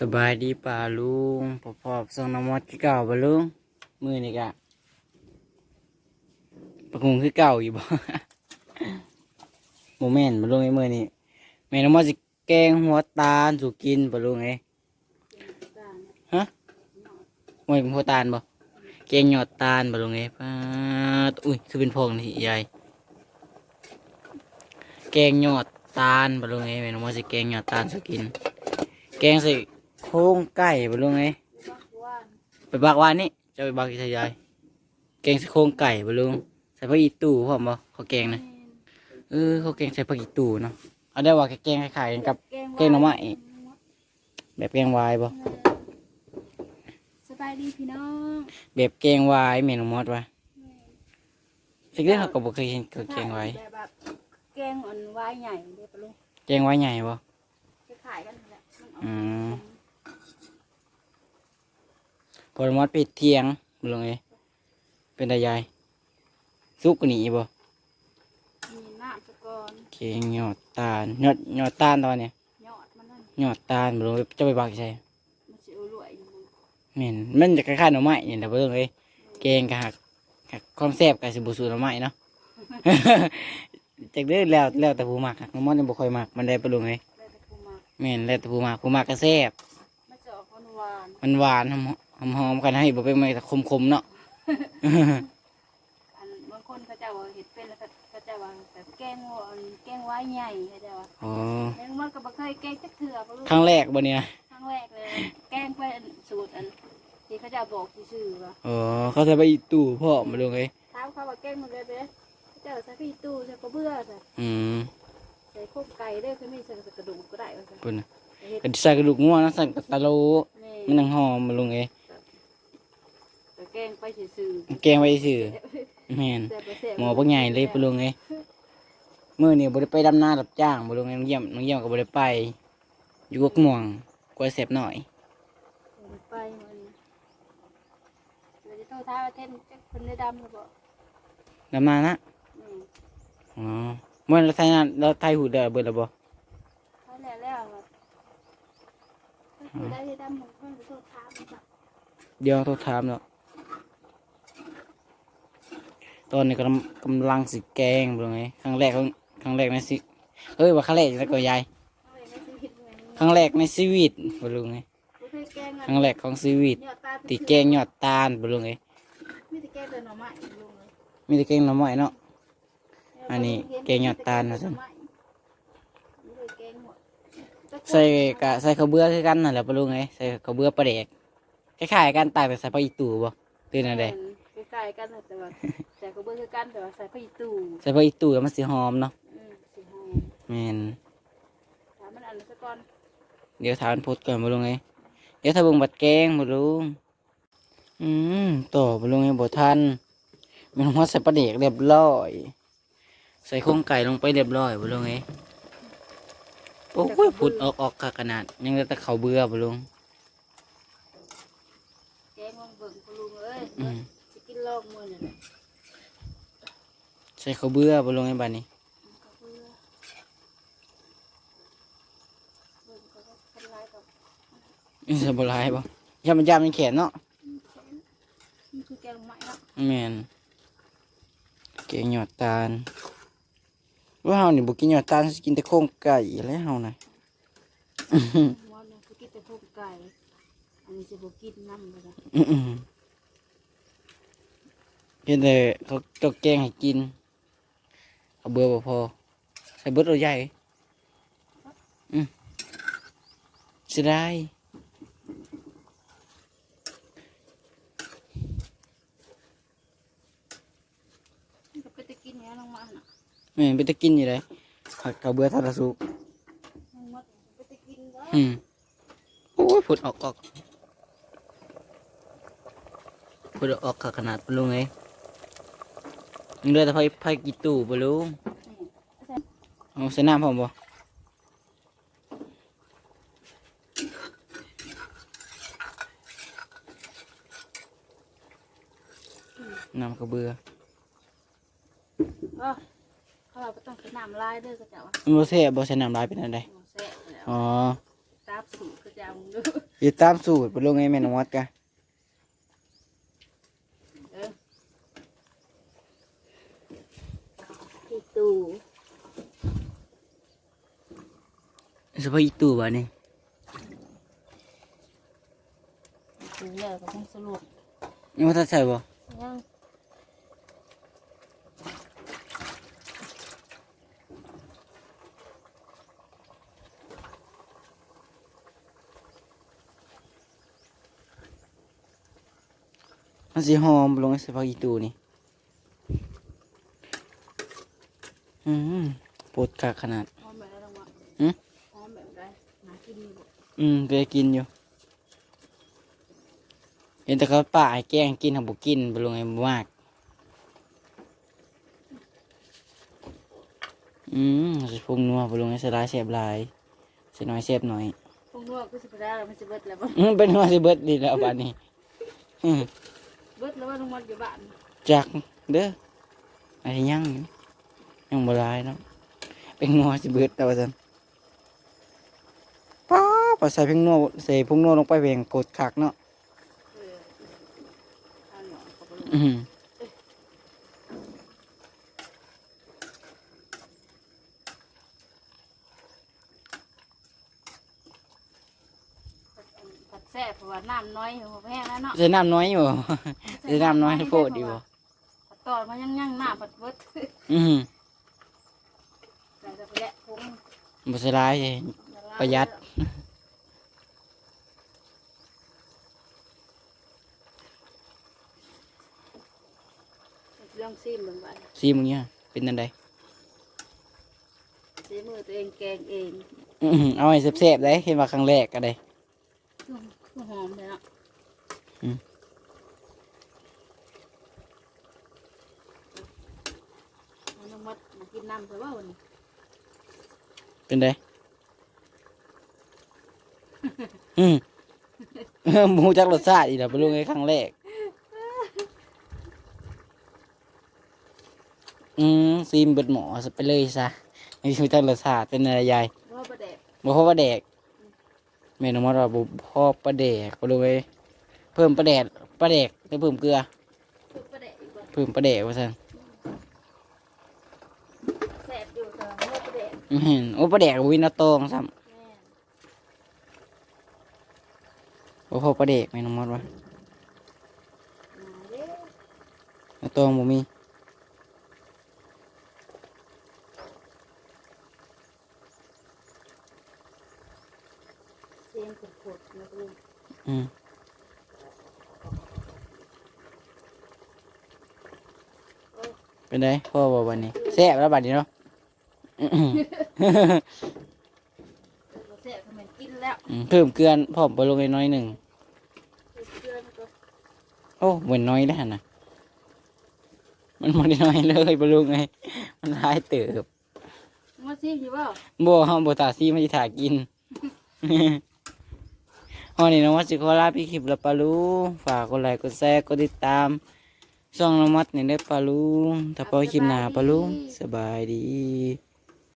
สบายดีป่าลุงพอพอส่งน้ำมอดคือเก่าป่ะลุงมือนี่กะประคงคือเก่าอยู่บ่โมเมนต์ป่ะลุงไอ้มือนี่แม่น้ำมอดสิแกงหัวตาลสู่กินป่ะลุงไอ้ฮะมวยเป็นหัวตาลบ่แกงหยอดตาลป่ะลุงไอ้ป้าอุ้ยคือเป็นพองนี่ใหญ่แกงหยอดตาลป่ะลุงไอ้แม่น้ำมอดสิแกงหยอดตาลสู่กินแกงใส่ โครงไก่บ่ลุงไงไปบักวานนี่จะไปบักอีทยายแกงใส่โครงไก่บ่ลุงใส่ผักอีตู่พร้อมบ่เขาวแกงนะเออเขาแกงใส่ผักอีตู่เนาะเอาได้ว่าแกงคล้ายๆกันกับแกงหน่อไม้แบบแกงวายบ่สบายดีพี่น้องแบบแกงวายเมนูมอดวะสิ่งที่เขาก็บ่เคยเห็นคือแกงวายแบบแบบแกงอ่อนวายใหญ่เด้ปะลุงแกงวายใหญ่บ่คล้ายๆกันนั่นแหละมันออกอืม พอมอดปิดเที่ยงบ่ลุงเอ้ยเป็นตายายสุกกว่านี้บ่มีน้ำสะกอนเคียงยอดตาลยอดยอดตาลตอนเนี้ยยอดมันนั่นยอดตาลบรูจะไปบักใช่มันสิเอารวยอยู่เหม็นมันจะคล้ายๆหน่อไม้เนี่ยแต่เบิ่งเลยแกงกะหักหักความแซ่บกับสิบุสูหน่อไม้เนาะจากเด้อแล้วแล้วแต่ผู้มักหักน้ำมันยังบ่ค่อยมักมันได้ปรุงเลยได้แต่ปูมาแม่นแล้วแต่ผู้มักผู้มักก็แซ่บมันจะออกหวานมันหวานหอม หอมๆกันให้บ่เป็นไม่คมๆเนาะอันบางคนเขาเจะว่าเห็ดเป็นแล้วเขาเจะว่าแบบแกงอ่อนแกงวายใหญ่เขาเจะว่าอ๋อแล้วมันก็บ่เคยแกงจักเถื่อปะลุงครั้งแรกบ่เนี่ยครั้งแรกเลย แกงไปอันสูตรอันที่เขาเจะบอกซื่อๆว่าอ๋อเขาใส่ไปอีตู้พ่อมาลงเลยถามเขาว่าแกงมันเลยเด้เขาเจ้าใส่พี่ตู้ใส่กระเบื้อใส่อืมใส่โคกไก่ได้คือไม่ใส่กระดูกก็ได้ว่าซั่นคุณน่ะเฮ็ดก็ใส่กระดูกงัวนะใส่กระตะโลแม่มันนังหอมมาลงเลย แต่แกงไปซื่อแกงไว้ซื่อแม่นๆแต่ไปแซ่บหมอพวกใหญ่เลยปลุงไงมื่อนี่บริไปดำนารับจ้างปลุงไงน้องเยี่ยมน้องเยี่ยมก็บริไป อยู่กกม่วงกล้วยเสบหน่อย ไปมันเราจะโทษท้าว่าเต้นจักคนได้ดำหรือเปล่าดำนานะอืมอ๋อเมื่อเราไทยงานเราไทยหูเดือเบิดแล้วบ่เขาแล้วแล้วแบบก็คือได้ที่ดำของเพื่อนจะโทษท้ามันจ้ะเดี๋ยวโทรถามแล้ว ตอนนี้กำลังกำลังสิแกงปลุงไงครั้งแรกของครั้งแรกในสิเอ้ยว่าครั้งแรกแล้วก็ยายเอาไว้ในชีวิตเหมือนครั้งแรกในชีวิตปลุงไงบ่เคยแกงครั้งแรกของชีวิตยอดตีแกงยอดตาลปลุงไงมีแต่แกงหน่อไม้ลุงมีแต่แกงหน่อไม้เนาะอันนี้แกงยอดตาลนะจ๊ะใส่กะใส่ข้าวเบื่อคือกันนั่นแหละปะลุงไงใส่ข้าวเบื่อปลาแดกคล้ายๆกันต่างแต่ใส่ปลาอีตู่บ่ตื่นอะไร ล้ๆกันแต่ว่าใส่กระเบื้องคือกันแต่ว่าใส่ผ้าอีตู้ใส่ปลาอีตู่แล้วมันสิหอมเนาะอืมสีหอมแม่นถามมันอันนั้นซะก่อนเดี๋ยวถามมันโพดก่อนปะลุงไงเดี๋ยวถ้าเบิ่งบัดแกงปะลุงอืมต่อปะลุงไงบ่ทันมันหัวใส่ปลาแดกเรียบร้อย ใส่โครงไก่ลงไปเรียบร้อยปะลุงไงโอ้ยพุดออกออกกะขนาด ยังเหลือแต่ข้าวเบื่อปะลุงแกงลงเบิ่งคุณลุงเอ้ยอืมสิ กินลอกมือนี่แหละใส่ข้าวเบื่อปะลุงไงบัดนี้กระเบื้อเบิ่งก็ว่าเป็นลายกับนี่สบหลายบ่ยามมันยามมันแขนเนาะนี่คือแกงไม้เนาะแม่นเกงหยอดตาลว่าเฮานี่บ่กินหยอดตาลสิกินแต่โครงไก่แล้วเฮาน่ะหมอนนี่คือกินแต่พวกไก่อันนี้จะบ่กินน้ำเลยนะ อื้อๆเห็นแต่เขาตกแกงให้กินเอาเบื่อบ่พอใส่เบิดเอาใหญ่อืมสิได้มันก็ไปตะกินเนี่ยน้องมันน่ะแม่นไปตะกินอยู่เลยผักกะเบื่อทาราสุกน้องมันไปตะกินเด้ออืมโอ้ยผุดออกออกผุดออกขนาดปะลุงไง ยังเหลือแต่ไผไผกี่ตู้ปะลุงเอาใส่น้ำพร้อมบ่น้ำกระเบือเออเขาเราก็ต้องไปน้ำลายเด้อก็จะว่ามันบ่แซ่บบ่ใส่น้ำลายเป็นอะไรแซ่บแล้วอ๋อตาบสูก็จะเอาดูอยู่ตามสูตรปลุงไอ้แม่นวัดกะ เออ ที่ตู้สภาพอีตู่บ่นี่ตู้แล้วก็ต้องสรุป ยังว่าทัดใส่บ่ ยัง มันสิหอมปลุงไอ้สภาพอีตู่นี่อืม ปวดกากขนาดหอมแบบไรลงวะหืมหอมแบบไรหากินอยู่บ่อืมเคยกินอยู่ เห็นแต่เขาป่าให้แกล้งกินทำบุกินปลุงไอ้บ่มาก อืมสิพุงนัวปลุงไอ้สลายเสียบหลายเสียน้อยเสียบหน่อยพวกนวดก็สิบได้แล้วมันสิเบิดแล้วบ่อืมเป็นว่าสิเบิดดีแล้วบัดนี้อืมเบิดแล้วว่าลุงมันอยู่บ้านจักเด้ออะไรยังอยู่ยังบ่หลายเนาะ เป็นนัวสิเบิดแล้วว่าซั่นป้าพอใส่เพิ่งนัวใส่พุงนัวลงไปแหวงกดคักเนาะเออข้าวเหนียวเขาก็ลงอืมผัดแซ่บเพราะว่าน้ำน้อยหัวแห้งแล้วเนาะใส่น้ำน้อยอยู่บ่ใส่น้ำน้อยโพดดีบ่ผัดตอนมันยังยังหน้าผัดเบิดอืม ใส่แต่ไปแหละพุง บ่ใส่หลายเลยประหยัดเรื่องซีมเหมือนกันซีมึงเนี่ยเป็นจังไดซีมือตัวเองแกงเองอื้อหือเอาให้แซ่บๆได้เห็นว่าครั้งแรกก็ได้คือคือหอมเลยเนาะอืมมันต้องมัดมากินน้ำไปว่าวันนี้ เป็นไดอืมหมูจักรสชาติอีกแล้วไปลงในครั้งแรก อืมซีมเบิดหมอซะไปเลยซะไม่รู้จักรสชาติเป็นอะไรยายเพราะว่าประเด็กบ่พอประแดกแม่นมอว่าบ่พอประแดกไปเลยเพิ่มประแดกประแดกหรือเพิ่มเกลือคือประเด็กอีกว่าเพิ่มประแดกว่าซั่น แซ่บอยู่แต่ว่าไม่ประเด็ก อื้อหือ โอ้ประแดกบ่วินาตองซ้ำแม่บ่พอประแดกแม่นมอว่ามาเด้อนาตองบ่มีเสียงขุดๆนะคุณอืมเป็นไดพ่อบ่วันนี้แซ่บแล้วบัดนี้เนาะอื้อหือ แซ่บทำไมกินแล้วอืมเพิ่มเกลือพร้อมไปลงไปน้อยหนึ่ง เพื่อนก็โอ้เหมือนน้อยได้วหั่นนะมันบ่ได้น้อยเลยไปลงไง มันหลายเติบมาซิมอยู่เปล่าบ่เฮาบ่ตาซีมันสิถ่ากิน ฮอนี่น้องวัดสิขอลาพี่คลิปแล้วปะลุงฝากกดไลค์กดแชร์กดติดตามช่องน้องมัดนี่เด้อปะลุงถ้าพอคลิปหน้าปะลุงสบายดี